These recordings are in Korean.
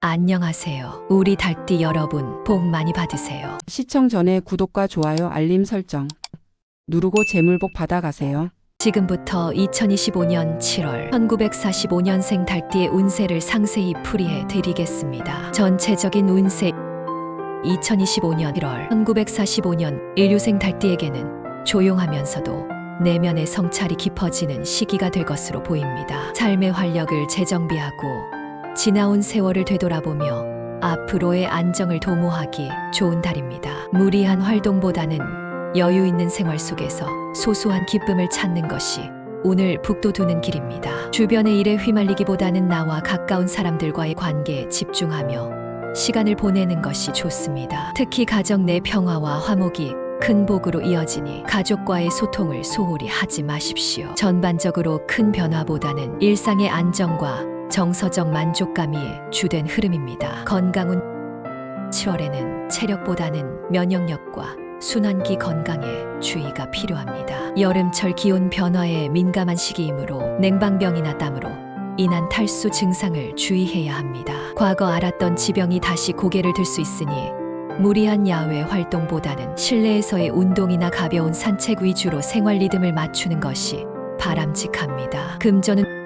안녕하세요. 우리 달띠 여러분, 복 많이 받으세요. 시청 전에 구독과 좋아요, 알림 설정 누르고 재물복 받아가세요. 지금부터 2025년 7월 1945년생 달띠의 운세를 상세히 풀이해 드리겠습니다. 전체적인 운세 2025년 1월 1945년 인류생 달띠에게는 조용하면서도 내면의 성찰이 깊어지는 시기가 될 것으로 보입니다. 삶의 활력을 재정비하고 지나온 세월을 되돌아보며 앞으로의 안정을 도모하기 좋은 달입니다. 무리한 활동보다는 여유 있는 생활 속에서 소소한 기쁨을 찾는 것이 오늘 북돋우는 길입니다. 주변의 일에 휘말리기보다는 나와 가까운 사람들과의 관계에 집중하며 시간을 보내는 것이 좋습니다. 특히 가정 내 평화와 화목이 큰 복으로 이어지니 가족과의 소통을 소홀히 하지 마십시오. 전반적으로 큰 변화보다는 일상의 안정과 정서적 만족감이 주된 흐름입니다. 건강운 7월에는 체력보다는 면역력과 순환기 건강에 주의가 필요합니다. 여름철 기온 변화에 민감한 시기이므로 냉방병이나 땀으로 인한 탈수 증상을 주의해야 합니다. 과거 알았던 지병이 다시 고개를 들 수 있으니 무리한 야외 활동보다는 실내에서의 운동이나 가벼운 산책 위주로 생활 리듬을 맞추는 것이 바람직합니다. 금전은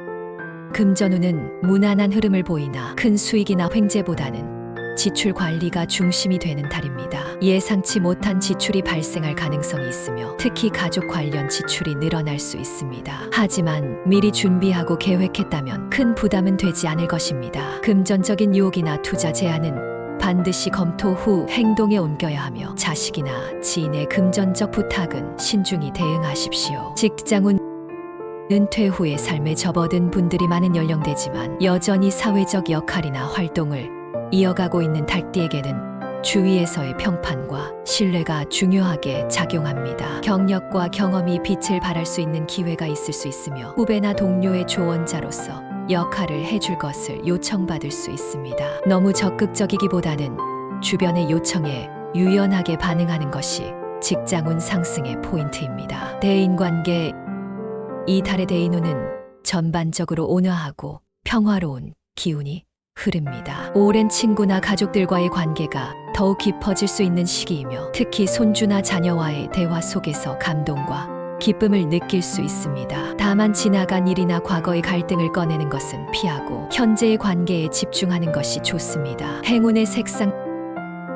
금전운은 무난한 흐름을 보이나 큰 수익이나 횡재보다는 지출 관리가 중심이 되는 달입니다. 예상치 못한 지출이 발생할 가능성이 있으며 특히 가족 관련 지출이 늘어날 수 있습니다. 하지만 미리 준비하고 계획했다면 큰 부담은 되지 않을 것입니다. 금전적인 유혹이나 투자 제한은 반드시 검토 후 행동에 옮겨야 하며 자식이나 지인의 금전적 부탁은 신중히 대응하십시오. 직장운 은퇴 후의 삶에 접어든 분들이 많은 연령대지만 여전히 사회적 역할이나 활동을 이어가고 있는 달띠에게는 주위에서의 평판과 신뢰가 중요하게 작용합니다. 경력과 경험이 빛을 발할 수 있는 기회가 있을 수 있으며 후배나 동료의 조언자로서 역할을 해줄 것을 요청받을 수 있습니다. 너무 적극적이기보다는 주변의 요청에 유연하게 반응하는 것이 직장운 상승의 포인트입니다. 대인관계 이 달의 대인운은 전반적으로 온화하고 평화로운 기운이 흐릅니다. 오랜 친구나 가족들과의 관계가 더욱 깊어질 수 있는 시기이며 특히 손주나 자녀와의 대화 속에서 감동과 기쁨을 느낄 수 있습니다. 다만 지나간 일이나 과거의 갈등을 꺼내는 것은 피하고 현재의 관계에 집중하는 것이 좋습니다. 행운의 색상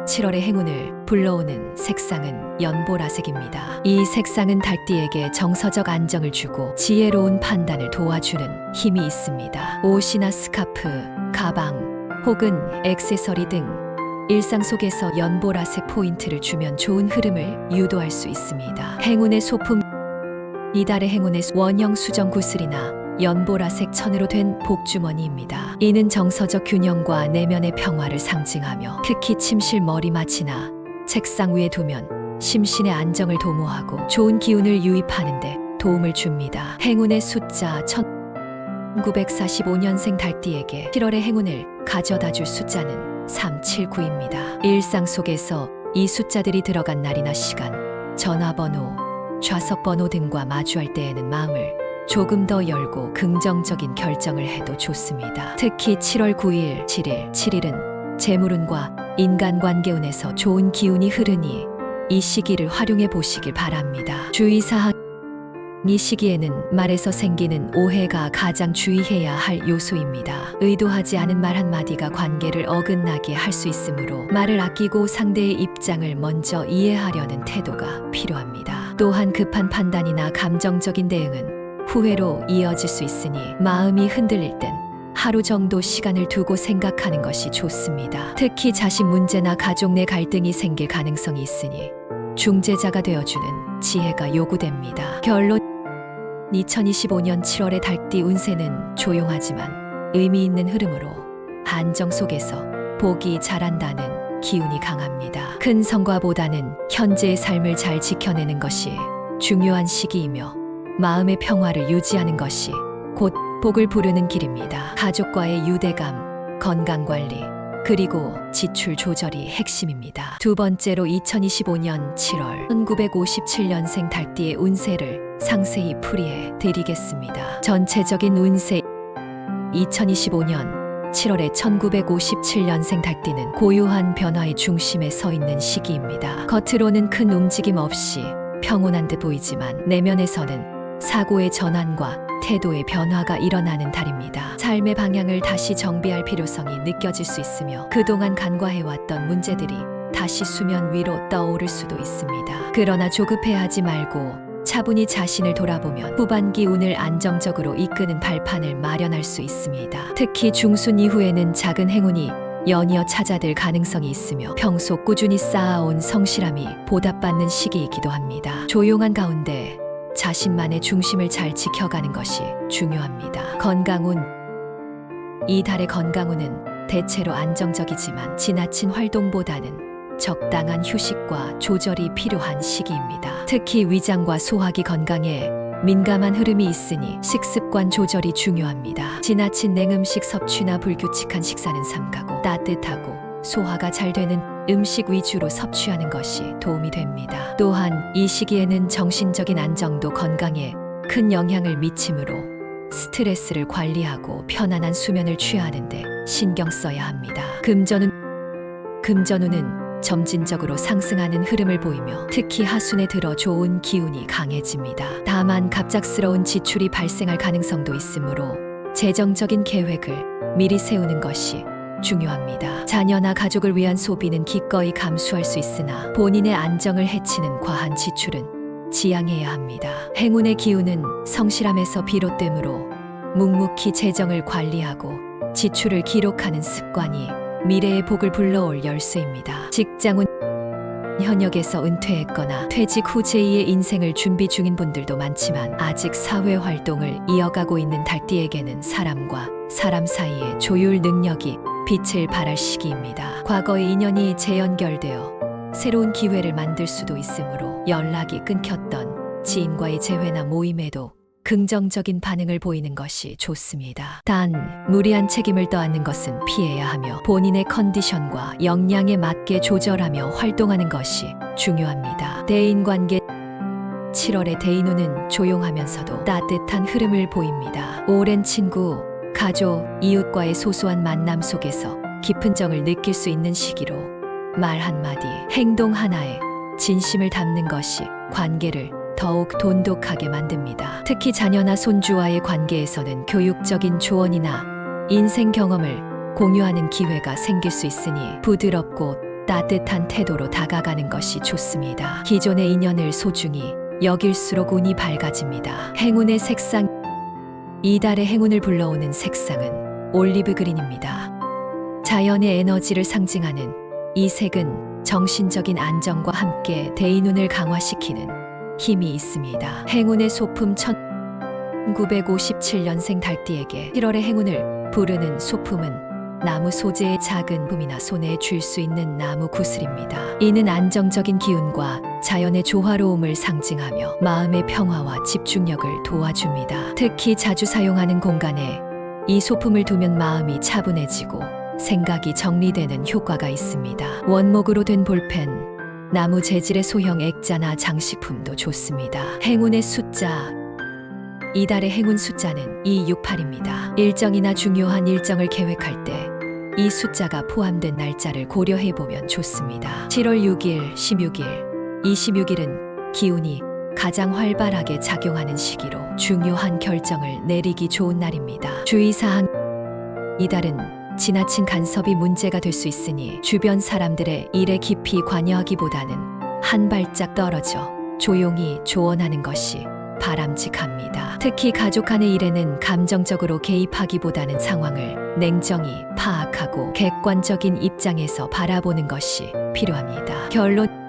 7월의 행운을 불러오는 색상은 연보라색입니다. 이 색상은 달띠에게 정서적 안정을 주고 지혜로운 판단을 도와주는 힘이 있습니다. 옷이나 스카프, 가방 혹은 액세서리 등 일상 속에서 연보라색 포인트를 주면 좋은 흐름을 유도할 수 있습니다. 행운의 소품 이달의 행운의 원형 수정 구슬이나 연보라색 천으로 된 복주머니입니다. 이는 정서적 균형과 내면의 평화를 상징하며 특히 침실 머리맡이나 책상 위에 두면 심신의 안정을 도모하고 좋은 기운을 유입하는데 도움을 줍니다. 행운의 숫자 1945년생 달띠에게 7월의 행운을 가져다 줄 숫자는 379입니다. 일상 속에서 이 숫자들이 들어간 날이나 시간, 전화번호, 좌석번호 등과 마주할 때에는 마음을 조금 더 열고 긍정적인 결정을 해도 좋습니다. 특히 7월 9일, 7일, 7일은 재물운과 인간관계운에서 좋은 기운이 흐르니 이 시기를 활용해 보시길 바랍니다. 주의사항 이 시기에는 말에서 생기는 오해가 가장 주의해야 할 요소입니다. 의도하지 않은 말 한마디가 관계를 어긋나게 할 수 있으므로 말을 아끼고 상대의 입장을 먼저 이해하려는 태도가 필요합니다. 또한 급한 판단이나 감정적인 대응은 후회로 이어질 수 있으니 마음이 흔들릴 땐 하루 정도 시간을 두고 생각하는 것이 좋습니다. 특히 자식 문제나 가족 내 갈등이 생길 가능성이 있으니 중재자가 되어주는 지혜가 요구됩니다. 결론 2025년 7월의 달띠 운세는 조용하지만 의미 있는 흐름으로 안정 속에서 복이 자란다는 기운이 강합니다. 큰 성과보다는 현재의 삶을 잘 지켜내는 것이 중요한 시기이며 마음의 평화를 유지하는 것이 곧 복을 부르는 길입니다. 가족과의 유대감, 건강관리, 그리고 지출 조절이 핵심입니다. 두 번째로 2025년 7월 1957년생 달띠의 운세를 상세히 풀이해 드리겠습니다. 전체적인 운세 2025년 7월에 1957년생 달띠는 고요한 변화의 중심에 서 있는 시기입니다. 겉으로는 큰 움직임 없이 평온한 듯 보이지만 내면에서는 사고의 전환과 태도의 변화가 일어나는 달입니다. 삶의 방향을 다시 정비할 필요성이 느껴질 수 있으며 그동안 간과해왔던 문제들이 다시 수면 위로 떠오를 수도 있습니다. 그러나 조급해하지 말고 차분히 자신을 돌아보면 후반기 운을 안정적으로 이끄는 발판을 마련할 수 있습니다. 특히 중순 이후에는 작은 행운이 연이어 찾아들 가능성이 있으며 평소 꾸준히 쌓아온 성실함이 보답받는 시기이기도 합니다. 조용한 가운데 자신만의 중심을 잘 지켜가는 것이 중요합니다. 건강운 이 달의 건강운은 대체로 안정적이지만 지나친 활동보다는 적당한 휴식과 조절이 필요한 시기입니다. 특히 위장과 소화기 건강에 민감한 흐름이 있으니 식습관 조절이 중요합니다. 지나친 냉음식 섭취나 불규칙한 식사는 삼가고 따뜻하고 소화가 잘 되는 음식 위주로 섭취하는 것이 도움이 됩니다. 또한 이 시기에는 정신적인 안정도 건강에 큰 영향을 미치므로 스트레스를 관리하고 편안한 수면을 취하는데 신경 써야 합니다. 금전은 금전운은 점진적으로 상승하는 흐름을 보이며 특히 하순에 들어 좋은 기운이 강해집니다. 다만 갑작스러운 지출이 발생할 가능성도 있으므로 재정적인 계획을 미리 세우는 것이 중요합니다. 자녀나 가족을 위한 소비는 기꺼이 감수할 수 있으나 본인의 안정을 해치는 과한 지출은 지양해야 합니다. 행운의 기운은 성실함에서 비롯되므로 묵묵히 재정을 관리하고 지출을 기록하는 습관이 미래의 복을 불러올 열쇠입니다. 직장운 현역에서 은퇴했거나 퇴직 후 제2의 인생을 준비 중인 분들도 많지만 아직 사회 활동을 이어가고 있는 달띠에게는 사람과 사람 사이의 조율 능력이 빛을 발할 시기입니다. 과거의 인연이 재연결되어 새로운 기회를 만들 수도 있으므로 연락이 끊겼던 지인과의 재회나 모임에도 긍정적인 반응을 보이는 것이 좋습니다. 단, 무리한 책임을 떠안는 것은 피해야 하며 본인의 컨디션과 역량에 맞게 조절하며 활동하는 것이 중요합니다. 대인관계 7월의 대인우는 조용하면서도 따뜻한 흐름을 보입니다. 오랜 친구, 가족, 이웃과의 소소한 만남 속에서 깊은 정을 느낄 수 있는 시기로 말 한마디, 행동 하나에 진심을 담는 것이 관계를 더욱 돈독하게 만듭니다. 특히 자녀나 손주와의 관계에서는 교육적인 조언이나 인생 경험을 공유하는 기회가 생길 수 있으니 부드럽고 따뜻한 태도로 다가가는 것이 좋습니다. 기존의 인연을 소중히 여길수록 운이 밝아집니다. 행운의 색상 이달의 행운을 불러오는 색상은 올리브 그린입니다. 자연의 에너지를 상징하는 이 색은 정신적인 안정과 함께 대인운을 강화시키는 힘이 있습니다. 행운의 소품 1957년생 달띠에게 1월의 행운을 부르는 소품은 나무 소재의 작은 품이나 손에 쥘 수 있는 나무 구슬입니다. 이는 안정적인 기운과 자연의 조화로움을 상징하며 마음의 평화와 집중력을 도와줍니다. 특히 자주 사용하는 공간에 이 소품을 두면 마음이 차분해지고 생각이 정리되는 효과가 있습니다. 원목으로 된 볼펜, 나무 재질의 소형 액자나 장식품도 좋습니다. 행운의 숫자 이달의 행운 숫자는 268입니다. 일정이나 중요한 일정을 계획할 때 이 숫자가 포함된 날짜를 고려해 보면 좋습니다. 7월 6일, 16일, 26일은 기운이 가장 활발하게 작용하는 시기로 중요한 결정을 내리기 좋은 날입니다. 주의사항 이달은 지나친 간섭이 문제가 될 수 있으니 주변 사람들의 일에 깊이 관여하기보다는 한 발짝 떨어져 조용히 조언하는 것이 바람직합니다. 특히 가족 간의 일에는 감정적으로 개입하기보다는 상황을 냉정히 파악하고 객관적인 입장에서 바라보는 것이 필요합니다. 결론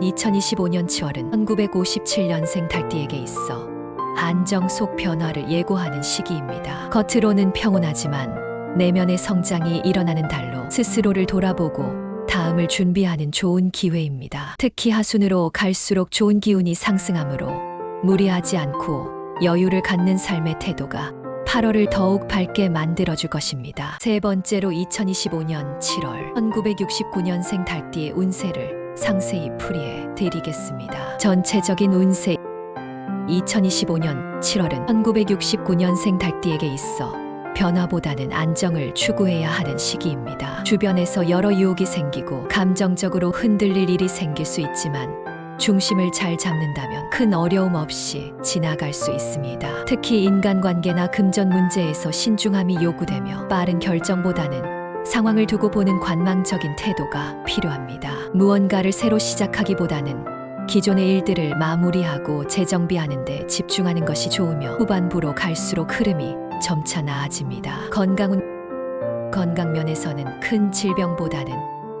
2025년 7월은 1957년생 달띠에게 있어 안정 속 변화를 예고하는 시기입니다. 겉으로는 평온하지만 내면의 성장이 일어나는 달로 스스로를 돌아보고 다음을 준비하는 좋은 기회입니다. 특히 하순으로 갈수록 좋은 기운이 상승하므로 무리하지 않고 여유를 갖는 삶의 태도가 8월을 더욱 밝게 만들어줄 것입니다. 세 번째로 2025년 7월 1969년생 달띠의 운세를 상세히 풀이해 드리겠습니다. 전체적인 운세 2025년 7월은 1969년생 달띠에게 있어 변화보다는 안정을 추구해야 하는 시기입니다. 주변에서 여러 유혹이 생기고 감정적으로 흔들릴 일이 생길 수 있지만 중심을 잘 잡는다면 큰 어려움 없이 지나갈 수 있습니다. 특히 인간관계나 금전 문제에서 신중함이 요구되며 빠른 결정보다는 상황을 두고 보는 관망적인 태도가 필요합니다. 무언가를 새로 시작하기보다는 기존의 일들을 마무리하고 재정비하는 데 집중하는 것이 좋으며 후반부로 갈수록 흐름이 점차 나아집니다. 건강은 건강 면에서는 큰 질병보다는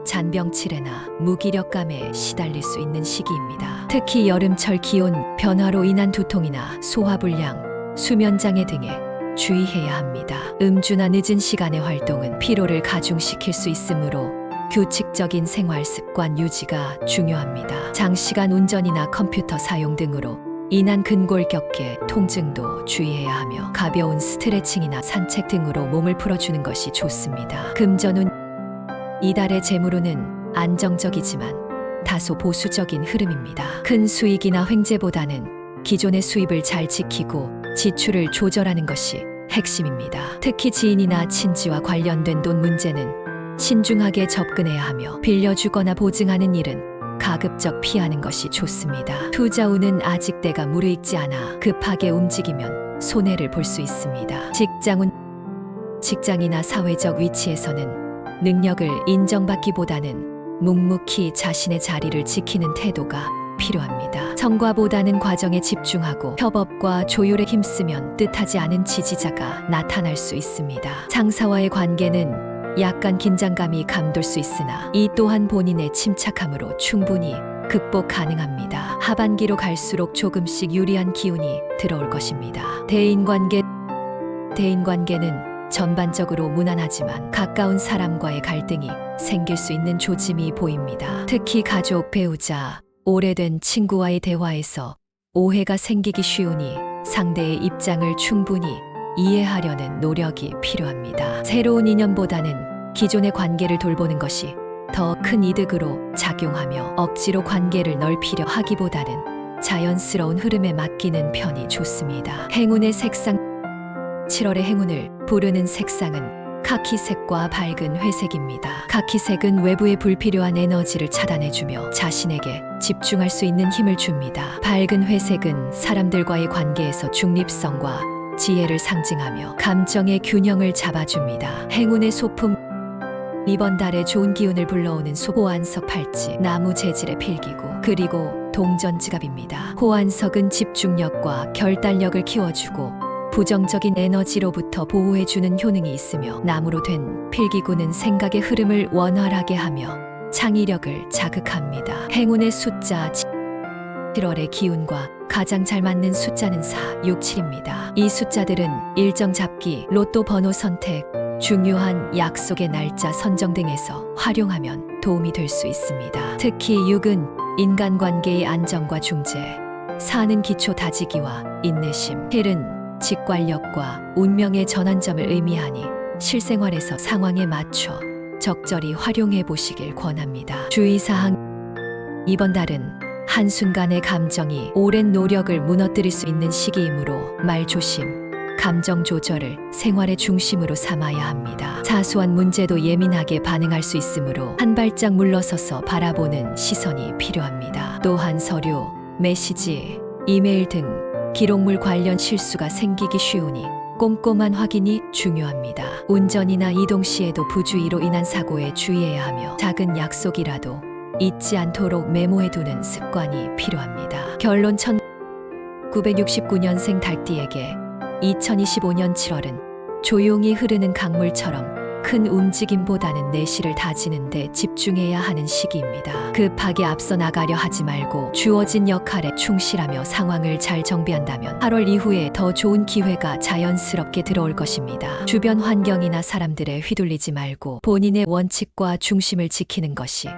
잔병치레나 무기력감에 시달릴 수 있는 시기입니다. 특히 여름철 기온 변화로 인한 두통이나 소화불량, 수면장애 등에 주의해야 합니다. 음주나 늦은 시간의 활동은 피로를 가중시킬 수 있으므로 규칙적인 생활 습관 유지가 중요합니다. 장시간 운전이나 컴퓨터 사용 등으로 인한 근골격계 통증도 주의해야 하며 가벼운 스트레칭이나 산책 등으로 몸을 풀어주는 것이 좋습니다. 금전운 이달의 재물운은 안정적이지만 다소 보수적인 흐름입니다. 큰 수익이나 횡재보다는 기존의 수입을 잘 지키고 지출을 조절하는 것이 핵심입니다. 특히 지인이나 친지와 관련된 돈 문제는 신중하게 접근해야 하며 빌려주거나 보증하는 일은 가급적 피하는 것이 좋습니다. 투자운은 아직 때가 무르익지 않아 급하게 움직이면 손해를 볼 수 있습니다. 직장운 직장이나 사회적 위치에서는 능력을 인정받기보다는 묵묵히 자신의 자리를 지키는 태도가 필요합니다. 성과보다는 과정에 집중하고 협업과 조율에 힘쓰면 뜻하지 않은 지지자가 나타날 수 있습니다. 상사와의 관계는 약간 긴장감이 감돌 수 있으나 이 또한 본인의 침착함으로 충분히 극복 가능합니다. 하반기로 갈수록 조금씩 유리한 기운이 들어올 것입니다. 대인관계 대인관계는 전반적으로 무난하지만 가까운 사람과의 갈등이 생길 수 있는 조짐이 보입니다. 특히 가족, 배우자, 오래된 친구와의 대화에서 오해가 생기기 쉬우니 상대의 입장을 충분히 이해하려는 노력이 필요합니다. 새로운 인연보다는 기존의 관계를 돌보는 것이 더 큰 이득으로 작용하며 억지로 관계를 넓히려 하기보다는 자연스러운 흐름에 맡기는 편이 좋습니다. 행운의 색상 7월의 행운을 부르는 색상은 카키색과 밝은 회색입니다. 카키색은 외부의 불필요한 에너지를 차단해주며 자신에게 집중할 수 있는 힘을 줍니다. 밝은 회색은 사람들과의 관계에서 중립성과 지혜를 상징하며 감정의 균형을 잡아줍니다. 행운의 소품 이번 달에 좋은 기운을 불러오는 소 호안석 팔찌, 나무 재질의 필기구, 그리고 동전 지갑입니다. 호안석은 집중력과 결단력을 키워주고 부정적인 에너지로부터 보호해주는 효능이 있으며 나무로 된 필기구는 생각의 흐름을 원활하게 하며 창의력을 자극합니다. 행운의 숫자 7월의 기운과 가장 잘 맞는 숫자는 4, 6, 7입니다. 이 숫자들은 일정 잡기, 로또 번호 선택, 중요한 약속의 날짜 선정 등에서 활용하면 도움이 될 수 있습니다. 특히 6은 인간관계의 안정과 중재, 4는 기초 다지기와 인내심, 7은 직관력과 운명의 전환점을 의미하니 실생활에서 상황에 맞춰 적절히 활용해 보시길 권합니다. 주의사항 이번 달은 한순간의 감정이 오랜 노력을 무너뜨릴 수 있는 시기이므로 말 조심, 감정 조절을 생활의 중심으로 삼아야 합니다. 사소한 문제도 예민하게 반응할 수 있으므로 한 발짝 물러서서 바라보는 시선이 필요합니다. 또한 서류, 메시지, 이메일 등 기록물 관련 실수가 생기기 쉬우니 꼼꼼한 확인이 중요합니다. 운전이나 이동 시에도 부주의로 인한 사고에 주의해야 하며 작은 약속이라도 잊지 않도록 메모해두는 습관이 필요합니다. 결론 1969년생 달띠에게 2025년 7월은 조용히 흐르는 강물처럼 큰 움직임보다는 내실을 다지는데 집중해야 하는 시기입니다. 급하게 앞서 나가려 하지 말고 주어진 역할에 충실하며 상황을 잘 정비한다면 8월 이후에 더 좋은 기회가 자연스럽게 들어올 것입니다. 주변 환경이나 사람들에 휘둘리지 말고 본인의 원칙과 중심을 지키는 것이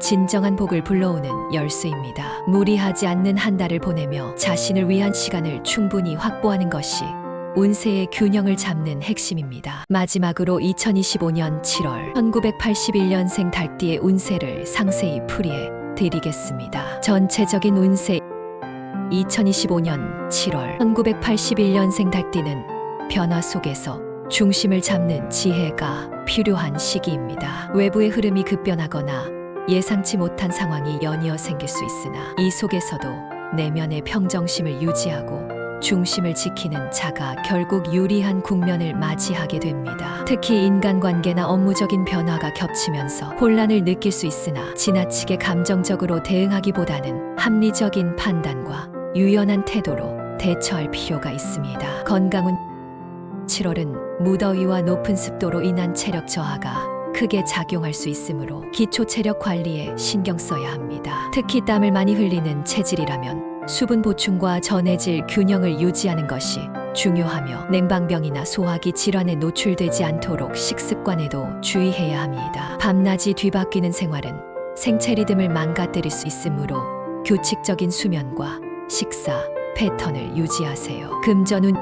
진정한 복을 불러오는 열쇠입니다. 무리하지 않는 한 달을 보내며 자신을 위한 시간을 충분히 확보하는 것이 운세의 균형을 잡는 핵심입니다. 마지막으로 2025년 7월 1981년생 달띠의 운세를 상세히 풀이해 드리겠습니다. 전체적인 운세 2025년 7월 1981년생 달띠는 변화 속에서 중심을 잡는 지혜가 필요한 시기입니다. 외부의 흐름이 급변하거나 예상치 못한 상황이 연이어 생길 수 있으나 이 속에서도 내면의 평정심을 유지하고 중심을 지키는 자가 결국 유리한 국면을 맞이하게 됩니다. 특히 인간관계나 업무적인 변화가 겹치면서 혼란을 느낄 수 있으나 지나치게 감정적으로 대응하기보다는 합리적인 판단과 유연한 태도로 대처할 필요가 있습니다. 건강운 7월은 무더위와 높은 습도로 인한 체력 저하가 크게 작용할 수 있으므로 기초 체력 관리에 신경 써야 합니다. 특히 땀을 많이 흘리는 체질이라면 수분 보충과 전해질 균형을 유지하는 것이 중요하며 냉방병이나 소화기 질환에 노출되지 않도록 식습관에도 주의해야 합니다. 밤낮이 뒤바뀌는 생활은 생체 리듬을 망가뜨릴 수 있으므로 규칙적인 수면과 식사 패턴을 유지하세요. 금전운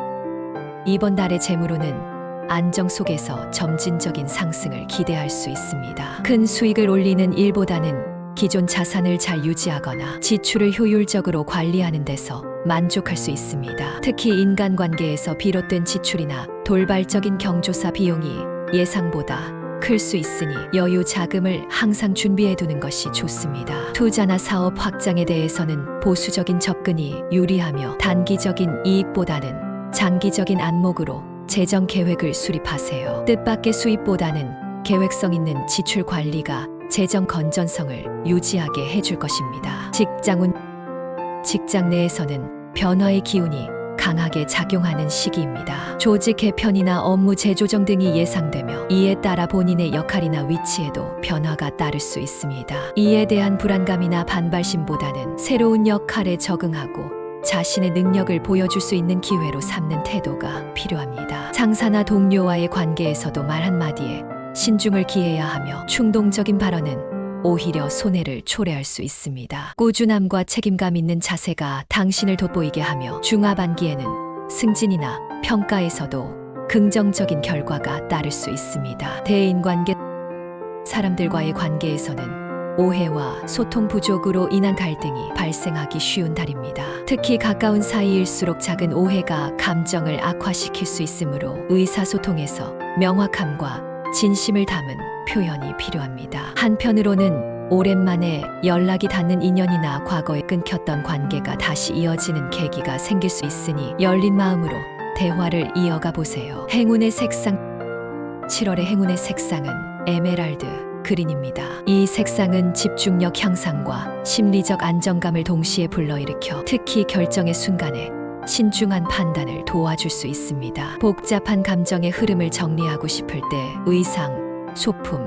이번 달의 재물로는 안정 속에서 점진적인 상승을 기대할 수 있습니다. 큰 수익을 올리는 일보다는 기존 자산을 잘 유지하거나 지출을 효율적으로 관리하는 데서 만족할 수 있습니다. 특히 인간관계에서 비롯된 지출이나 돌발적인 경조사 비용이 예상보다 클 수 있으니 여유 자금을 항상 준비해 두는 것이 좋습니다. 투자나 사업 확장에 대해서는 보수적인 접근이 유리하며 단기적인 이익보다는 장기적인 안목으로 재정 계획을 수립하세요. 뜻밖의 수입보다는 계획성 있는 지출 관리가 재정 건전성을 유지하게 해줄 것입니다. 직장운 직장 내에서는 변화의 기운이 강하게 작용하는 시기입니다. 조직 개편이나 업무 재조정 등이 예상되며 이에 따라 본인의 역할이나 위치에도 변화가 따를 수 있습니다. 이에 대한 불안감이나 반발심보다는 새로운 역할에 적응하고 자신의 능력을 보여줄 수 있는 기회로 삼는 태도가 필요합니다. 상사나 동료와의 관계에서도 말 한마디에 신중을 기해야 하며 충동적인 발언은 오히려 손해를 초래할 수 있습니다. 꾸준함과 책임감 있는 자세가 당신을 돋보이게 하며 중하반기에는 승진이나 평가에서도 긍정적인 결과가 따를 수 있습니다. 대인관계 사람들과의 관계에서는 오해와 소통 부족으로 인한 갈등이 발생하기 쉬운 달입니다. 특히 가까운 사이일수록 작은 오해가 감정을 악화시킬 수 있으므로 의사소통에서 명확함과 진심을 담은 표현이 필요합니다. 한편으로는 오랜만에 연락이 닿는 인연이나 과거에 끊겼던 관계가 다시 이어지는 계기가 생길 수 있으니 열린 마음으로 대화를 이어가 보세요. 행운의 색상 7월의 행운의 색상은 에메랄드 그린입니다. 이 색상은 집중력 향상과 심리적 안정감을 동시에 불러일으켜 특히 결정의 순간에 신중한 판단을 도와줄 수 있습니다. 복잡한 감정의 흐름을 정리하고 싶을 때 의상, 소품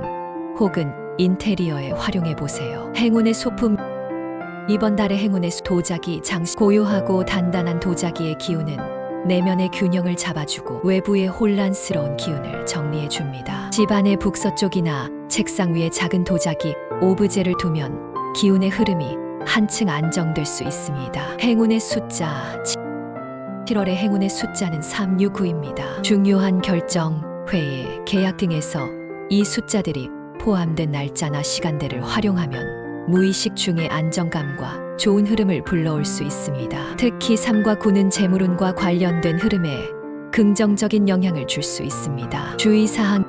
혹은 인테리어에 활용해 보세요. 행운의 소품 이번 달의 행운의 수- 도자기 장식 고요하고 단단한 도자기의 기운은 내면의 균형을 잡아주고 외부의 혼란스러운 기운을 정리해 줍니다. 집안의 북서쪽이나 책상 위에 작은 도자기 오브제를 두면 기운의 흐름이 한층 안정될 수 있습니다. 행운의 숫자 7월의 행운의 숫자는 369입니다. 중요한 결정, 회의, 계약 등에서 이 숫자들이 포함된 날짜나 시간대를 활용하면 무의식 중의 안정감과 좋은 흐름을 불러올 수 있습니다. 특히 3과 9는 재물운과 관련된 흐름에 긍정적인 영향을 줄 수 있습니다. 주의사항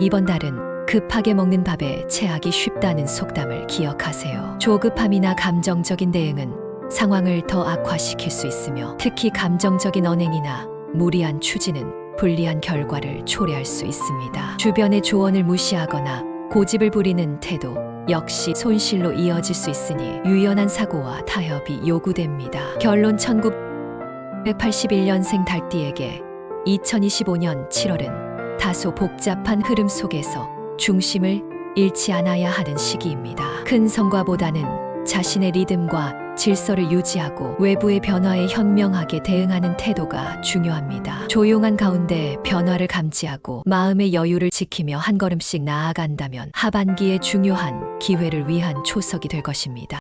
이번 달은 급하게 먹는 밥에 체하기 쉽다는 속담을 기억하세요. 조급함이나 감정적인 대응은 상황을 더 악화시킬 수 있으며 특히 감정적인 언행이나 무리한 추진은 불리한 결과를 초래할 수 있습니다. 주변의 조언을 무시하거나 고집을 부리는 태도 역시 손실로 이어질 수 있으니 유연한 사고와 타협이 요구됩니다. 결론 1981년생 달띠에게 2025년 7월은 다소 복잡한 흐름 속에서 중심을 잃지 않아야 하는 시기입니다. 큰 성과보다는 자신의 리듬과 질서를 유지하고 외부의 변화에 현명하게 대응하는 태도가 중요합니다. 조용한 가운데 변화를 감지하고 마음의 여유를 지키며 한 걸음씩 나아간다면 하반기에 중요한 기회를 위한 초석이 될 것입니다.